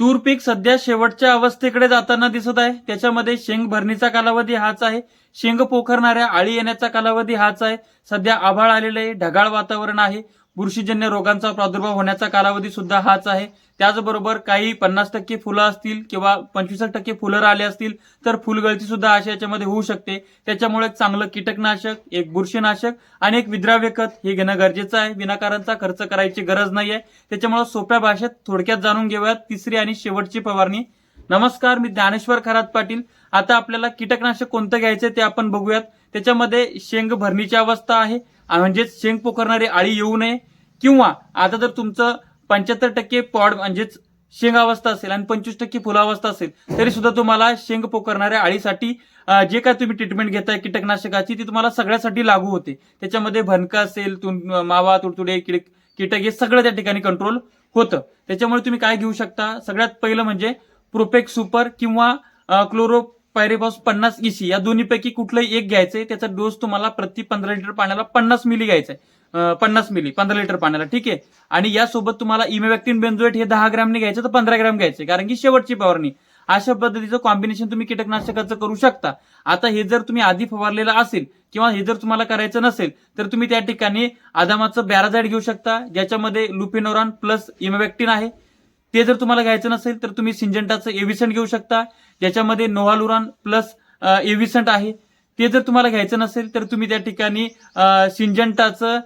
तूर पीक सध्या शेवटच्या अवस्थेकडे जाताना दिसत आहे. त्याच्यामध्ये शेंग भरणीचा कालावधी हाच आहे. शेंग पोखरणाऱ्या आळी येण्याचा कालावधी हाच आहे. सध्या आभाळ आलेलं आहे. ढगाळ वातावरण आहे. बुरशीजन्य रोगांचा प्रादुर्भाव होण्याचा कालावधी सुद्धा हाच आहे. त्याचबरोबर काही पन्नास टक्के फुलं असतील किंवा पंचवीस टक्के फुलं आले असतील तर फुलगळती सुद्धा अशा याच्यामध्ये होऊ शकते. त्याच्यामुळे चांगलं कीटकनाशक एक बुरशीनाशक आणि एक विद्राव्य खत हे घेणं गरजेचं आहे. विनाकारणचा खर्च करायची गरज नाही आहे त्याच्यामुळे सोप्या भाषेत थोडक्यात जाणून घेऊयात तिसरी आणि शेवटची फवारणी. नमस्कार मी ज्ञानेश्वर खरात पाटील. आता आपल्याला कीटकनाशक कोणतं घ्यायचं ते आपण बघूयात. त्याच्यामध्ये शेंग भरणीची अवस्था आहे. म्हणजेच शेंग पोखरणारी आळी येऊ नये. किंवा आता जर तुमचं पंच्याहत्तर टक्के पॉड म्हणजेच शेंग अवस्था असेल आणि पंचवीस टक्के फुलावस्था असेल तरी सुद्धा तुम्हाला शेंग पोखरणाऱ्या आळीसाठी जे काय तुम्ही ट्रीटमेंट घेताय कीटकनाशकाची ती तुम्हाला सगळ्यासाठी लागू होते. त्याच्यामध्ये भनका असेल मावा तुडतुडे कीटक कीटक हे सगळं त्या ठिकाणी कंट्रोल होतं. त्याच्यामुळे तुम्ही काय घेऊ शकता? सगळ्यात पहिलं म्हणजे प्रोपेक सुपर किंवा क्लोरो पायरेबॉस पन्नास ईसी या दोन्हीपैकी कुठलंही एक घ्यायचंय त्याचा डोस तुम्हाला प्रति पंधरा लिटर पाण्याला पन्नास मिली घ्यायचा आहे पन्नास मिली पंधरा लिटर पाण्याला ठीक आहे? आणि यासोबत तुम्हाला इमेवॅक्टिन बेन्झोएट हे दहा ग्रॅमने घ्यायचं तर पंधरा ग्रॅम घ्यायचे कारण की शेवटची फवारणी. अशा पद्धतीचं कॉम्बिनेशन तुम्ही कीटकनाशकाचं करू शकता. आता हे जर तुम्ही आधी फवारलेलं असेल किंवा हे जर तुम्हाला करायचं नसेल तर तुम्ही त्या ठिकाणी आदामाचं बॅराझाईड घेऊ शकता ज्याच्यामध्ये लुपिनोरॉन प्लस इमेवॅक्टिन आहे. ते जर तुम्हाला घ्यायचं नसेल तर तुम्ही सिंजंटाचं एव्हिसंट घेऊ शकता. ज्याच्यामध्ये नोव्हालुरॉन प्लस एव्हिसंट आहे. ते जर तुम्हाला घ्यायचं नसेल तर तुम्ही त्या ठिकाणी सिंजंटाचं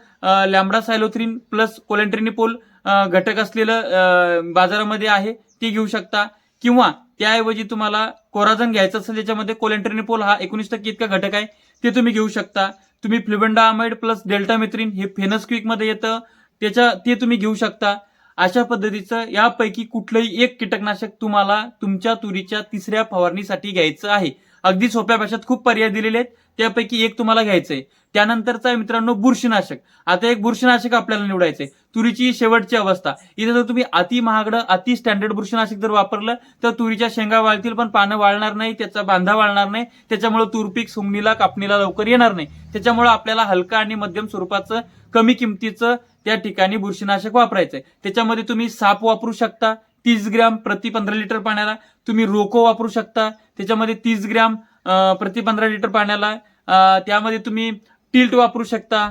लॅम्बडा सायलोथ्रिन प्लस कोलेंट्रिनिपोल घटक असलेलं बाजारामध्ये आहे ते घेऊ शकता. किंवा त्याऐवजी तुम्हाला कोराझन घ्यायचं असेल ज्याच्यामध्ये कोलेंट्रिनिपोल हा एकोणीस टक्के इतका घटक आहे ते तुम्ही घेऊ शकता. तुम्ही फ्लिबंडामाइड प्लस डेल्टामेथ्रिन हे फेनस क्विकमध्ये येतं. त्याच्या ते तुम्ही घेऊ शकता. अशा पद्धतीचं यापैकी कुठलंही एक कीटकनाशक तुम्हाला तुमच्या तुरीच्या तिसऱ्या फवारणीसाठी घ्यायचं आहे. अगदी सोप्या भाषेत खूप पर्याय दिलेले आहेत. त्यापैकी एक तुम्हाला घ्यायचंय. त्यानंतरचा आहे मित्रांनो बुरशीनाशक. आता एक बुरशीनाशक आपल्याला निवडायचंय. तुरीची शेवटची अवस्था. इथे जर तुम्ही अति महागडं अति स्टँडर्ड बुरशीनाशक जर वापरलं तर तुरीच्या शेंगा वाळतील पण पानं वाळणार नाही त्याचा बांधा वाळणार नाही. त्याच्यामुळे तूर पीक सुमणीला कापणीला लवकर येणार नाही. त्याच्यामुळे आपल्याला हलका आणि मध्यम स्वरूपाचं कमी किमतीचं त्या ठिकाणी बुरशीनाशक वापरायचं आहे त्याच्यामध्ये तुम्ही साप वापरू शकता तीस ग्रॅम प्रति पंधरा लिटर पाण्याला. तुम्ही रोको वापरू शकता त्याच्यामध्ये तीस ग्रॅम प्रति पंधरा लिटर पाण्याला. त्यामध्ये तुम्ही टिल्ट वापरू शकता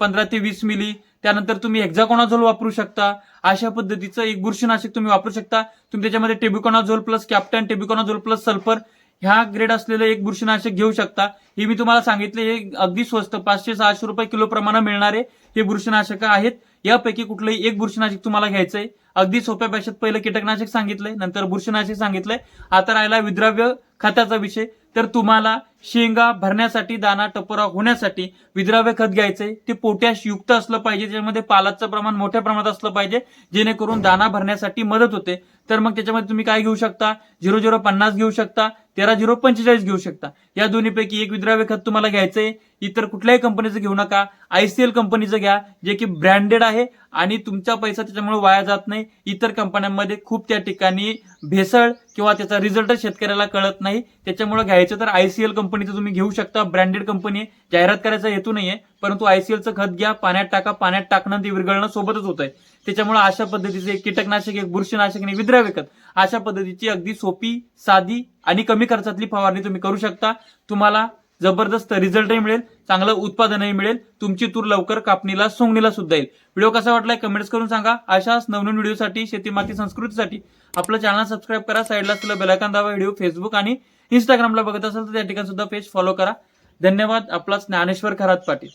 पंधरा ते वीस मिली. त्यानंतर तुम्ही एक्झाकोनाझोल वापरू शकता. अशा पद्धतीचं एक बुरशीनाशक तुम्ही वापरू शकता. तुम्ही त्याच्यामध्ये tebuconazole plus captan tebuconazole plus sulphur ह्या ग्रेड असलेलं एक बुरशीनाशक घेऊ शकता. हे मी तुम्हाला सांगितले हे अगदी स्वस्त पाचशे सहाशे रुपये किलो प्रमाणे मिळणारे हे बुरशीनाशक आहेत. यापैकी कुठलंही एक बुरशीनाशक तुम्हाला घ्यायचंय. अगदी सोप्या भाषेत पहिलं कीटकनाशक सांगितलंय नंतर बुरशीनाशक सांगितलंय. आता राहिला विद्राव्य खताचा विषय. तर तुम्हाला शेंगा भरण्यासाठी दाना टपोरा होण्यासाठी विद्राव्य खत घ्यायचंय. ते पोटॅश युक्त असलं पाहिजे त्याच्यामध्ये पालाचं प्रमाण मोठ्या प्रमाणात असलं पाहिजे जेणेकरून दाना भरण्यासाठी मदत होते. तर मग त्याच्यामध्ये तुम्ही काय घेऊ शकता? झिरो झिरो पन्नास घेऊ शकता तेरा झिरो पंचेचाळीस घेऊ शकता. या दोन्हीपैकी एक विद्राव्य खत तुम्हाला घ्यायचंय. इतर कुठल्याही कंपनीचं घेऊ नका. आयसीएल कंपनीचं घ्या जे की ब्रँडेड आहे आणि तुमचा पैसा त्याच्यामुळे वाया जात नाही. इतर कंपन्यांमध्ये खूप त्या ठिकाणी भेसळ किंवा त्याचा रिझल्ट शेतकऱ्याला कळत नाही. त्याच्यामुळे घ्यायचं तर आयसीएल कंपनीचं तुम्ही घेऊ शकता. ब्रँडेड कंपनी जाहिरात करायचा हेतू नाहीये. परंतु आयसीएलचं खत घ्या पाण्यात टाका पाण्यात टाकणं ते विरघळणं सोबतच होत आहे त्याच्यामुळे अशा पद्धतीचे कीटकनाशक एक बुरशीनाशक आणि विद्राव्य खत अशा पद्धतीची अगदी सोपी साधी आणि कमी खर्चातली फवारणी तुम्ही करू शकता. तुम्हाला जबरदस्त रिझल्टही मिळेल चांगलं उत्पादनही मिळेल तुमची तूर लवकर कापणीला सोंगणीला सुद्धा येईल. व्हिडिओ कसा वाटलाय कमेंट्स करून सांगा. अशाच नवनवीन व्हिडिओसाठी शेती माती संस्कृतीसाठी आपलं चॅनल सबस्क्राईब करा साईडला असलेलं बेलायकन दावा व्हिडिओ फेसबुक आणि इंस्टाग्रामला बघत असाल तर त्या ठिकाणी सुद्धा पेज फॉलो करा. धन्यवाद आपला ज्ञानेश्वर खरात पाटील.